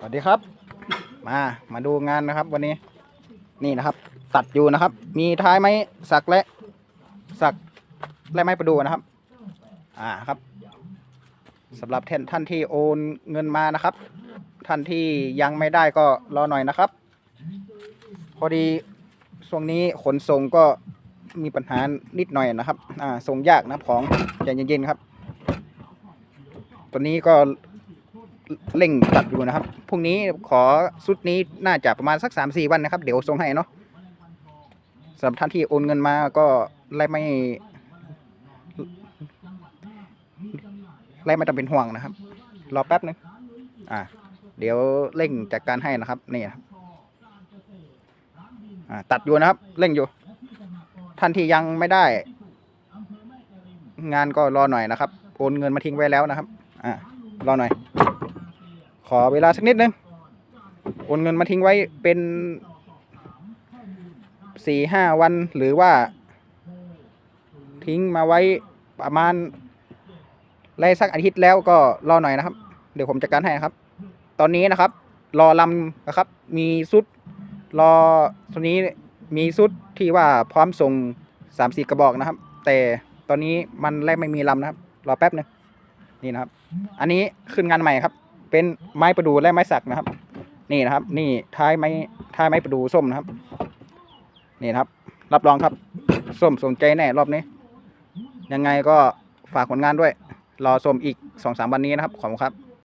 สวัสดีครับ มามาดูงานนะครับ วันนี้ นี่นะครับ ตัดอยู่นะครับ มีท้ายไม้สักและ สักและไม้ประดูนะครับ อ่าครับสำหรับท่านท่านที่โอนเงินมานะครับ ท่านที่ยังไม่ได้ก็รอหน่อยนะครับ พอดีช่วงนี้ขนส่งก็มีปัญหานิดหน่อยนะครับ อ่าส่งยากนะของใจเย็นๆครับตอนนี้ก็ เร่งตัดอยู่นะครับพรุ่งนี้ขอชุดนี้น่าจะประมาณสักสามสี่วันนะครับ เดี๋ยวส่งให้เนาะสำหรับท่านที่โอนเงินมาก็ไล่ไม่ไล่ไม่ต้องเป็นห่วงนะครับ รอแป๊บนึงอ่าเดี๋ยวเร่งจัดการให้นะครับนี่ครับอ่าตัดอยู่นะครับ เร่งอยู่ ท่านที่ยังไม่ได้ งานก็รอหน่อยนะครับโอนเงินมาทิ้งไว้แล้วนะครับ อ่ารอหน่อย ขอเวลาสักนิดนึงโอนเงินมาทิ้งไว้เป็นสี่ห้าวันหรือว่า ทิ้งมาไว้ประมาณไรสักอาทิตย์แล้วก็รอหน่อยนะครับ เดี๋ยวผมจัดการให้ครับ ตอนนี้นะครับ รอลำนะครับ มีซุดรอตัวนี้มีซุดที่ว่าพร้อมส่งสามสี่กระบอกนะครับ แต่ตอนนี้มันแรกไม่มีลำนะครับ รอแป๊บนึงนี่นะครับ อันนี้ขึ้นงานใหม่ครับ เป็นไม้ประดูและไม้สักนะครับ นี่นะครับ นี่ท้ายไม้ท้ายไม้ประดูส้มนะครับ นี่นะครับ รับรองครับ ส้มสนใจแน่รอบนี้ ยังไงก็ฝากผลงานด้วย รอส้มอีกสองสามวันนี้นะครับขอบคุณครับ